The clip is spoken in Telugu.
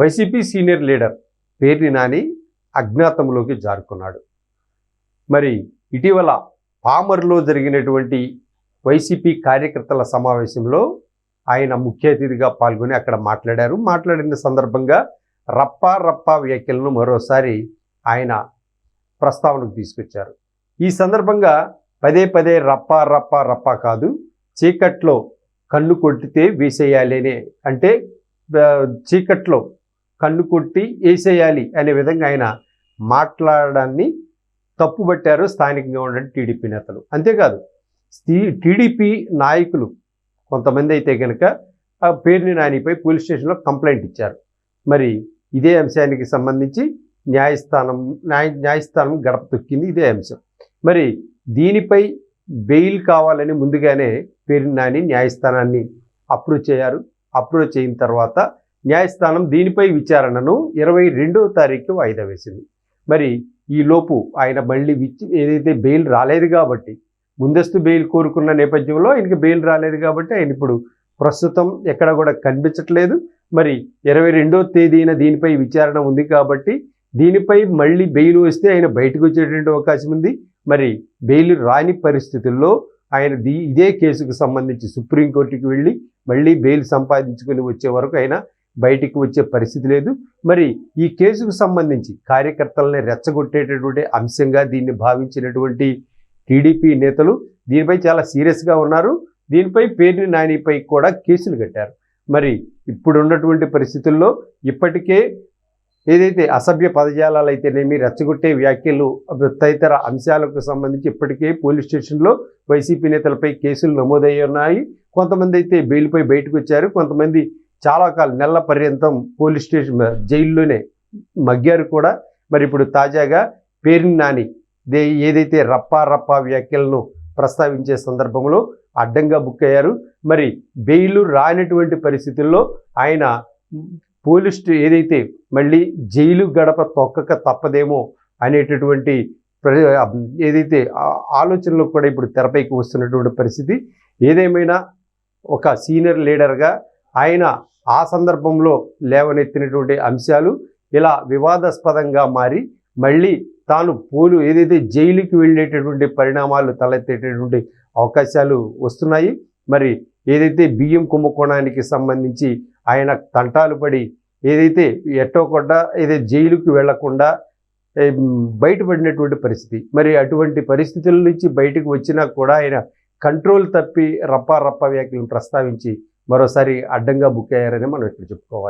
YCP senior leader Perni Nani అజ్ఞాతంలోకి జారుకున్నాడు. మరి ఇటీవల పామర్లో జరిగినటువంటి వైసీపీ కార్యకర్తల సమావేశంలో ఆయన ముఖ్య అతిథిగా పాల్గొని అక్కడ మాట్లాడారు. మాట్లాడిన సందర్భంగా రప్పా రప్పా వ్యాఖ్యలను మరోసారి ఆయన ప్రస్తావనకు తీసుకొచ్చారు. ఈ సందర్భంగా పదే పదే రప్పా రప్పా రప్పా కాదు చీకట్లో కన్ను కొట్టితే వేసేయాలి అంటే చీకట్లో కన్ను కొట్టి వేసేయాలి అనే విధంగా ఆయన మాట్లాడడాన్ని తప్పుబట్టారు స్థానికంగా ఉండే టీడీపీ నేతలు. అంతేకాదు టీడీపీ నాయకులు కొంతమంది అయితే కనుక ఆ పేరుని నానిపై పోలీస్ స్టేషన్లో కంప్లైంట్ ఇచ్చారు. మరి ఇదే అంశానికి సంబంధించి న్యాయస్థానం న్యాయ న్యాయస్థానం గడప తొక్కింది ఇదే అంశం. మరి దీనిపై బెయిల్ కావాలని ముందుగానే పేరు నాని న్యాయస్థానాన్ని అప్రూవ్ చేయారు. అప్రూవ్ చేయిన తర్వాత న్యాయస్థానం దీనిపై విచారణను ఇరవై రెండవ తారీఖు వాయిదా వేసింది. మరి ఈ లోపు ఆయన మళ్ళీ ఏదైతే బెయిల్ రాలేదు కాబట్టి ముందస్తు బెయిల్ కోరుకున్న నేపథ్యంలో ఆయనకి బెయిల్ రాలేదు కాబట్టి ఆయన ఇప్పుడు ప్రస్తుతం ఎక్కడ కూడా కనిపించట్లేదు. మరి ఇరవై రెండో తేదీన దీనిపై విచారణ ఉంది కాబట్టి దీనిపై మళ్ళీ బెయిల్ వస్తే ఆయన బయటకు వచ్చేటువంటి అవకాశం ఉంది. మరి బెయిల్ రాని పరిస్థితుల్లో ఆయన దీ ఇదే కేసుకు సంబంధించి సుప్రీంకోర్టుకి వెళ్ళి మళ్ళీ బెయిల్ సంపాదించుకుని వచ్చే వరకు ఆయన బయటికి వచ్చే పరిస్థితి లేదు. మరి ఈ కేసుకు సంబంధించి కార్యకర్తలని రెచ్చగొట్టేటటువంటి అంశంగా దీన్ని భావించినటువంటి టీడీపీ నేతలు దీనిపై చాలా సీరియస్గా ఉన్నారు. దీనిపై పేర్ని నానిపై కూడా కేసులు కట్టారు. మరి ఇప్పుడున్నటువంటి పరిస్థితుల్లో ఇప్పటికే ఏదైతే అసభ్య పదజాలాలు అయితేనేమి రెచ్చగొట్టే వ్యాఖ్యలు తదితర అంశాలకు సంబంధించి ఇప్పటికే పోలీస్ స్టేషన్లో వైసీపీ నేతలపై కేసులు నమోదయ్యి ఉన్నాయి. కొంతమంది అయితే బెయిల్పై బయటకు వచ్చారు. కొంతమంది చాలా కాలం నెలల పర్యంతం పోలీస్ స్టేషన్ జైల్లోనే మగ్గారు కూడా. మరి ఇప్పుడు తాజాగా పేరుని నాని దే ఏదైతే రప్పా రప్పా వ్యాఖ్యలను ప్రస్తావించే సందర్భంలో అడ్డంగా బుక్ అయ్యారు. మరి బెయిల్ రానటువంటి పరిస్థితుల్లో ఆయన పోలీస్ స్టే- ఏదైతే మళ్ళీ జైలు గడప తొక్కక తప్పదేమో అనేటటువంటి ప్ర- ఏదైతే ఆలోచనలు కూడా ఇప్పుడు తెరపైకి వస్తున్నటువంటి పరిస్థితి. ఏదేమైనా ఒక సీనియర్ లీడర్గా ఆయన ఆ సందర్భంలో లేవనెత్తినటువంటి అంశాలు ఇలా వివాదాస్పదంగా మారి మళ్ళీ తాను పోలు ఏదైతే జైలుకి వెళ్ళేటటువంటి పరిణామాలు తలెత్తేటటువంటి అవకాశాలు వస్తున్నాయి. మరి ఏదైతే బియ్యం కుంభకోణానికి సంబంధించి ఆయన తంటాలు పడి ఏదైతే ఎట్టో కొట్ట ఏదైతే జైలుకి వెళ్ళకుండా బయటపడినటువంటి పరిస్థితి. మరి అటువంటి పరిస్థితుల నుంచి బయటకు వచ్చినా కూడా ఆయన కంట్రోల్ తప్పి రప్పా రప్పా వ్యాఖ్యలను ప్రస్తావించి మరోసారి అడ్డంగా బుక్ అయ్యారని మనం ఇక్కడ చెప్పుకోవాలి.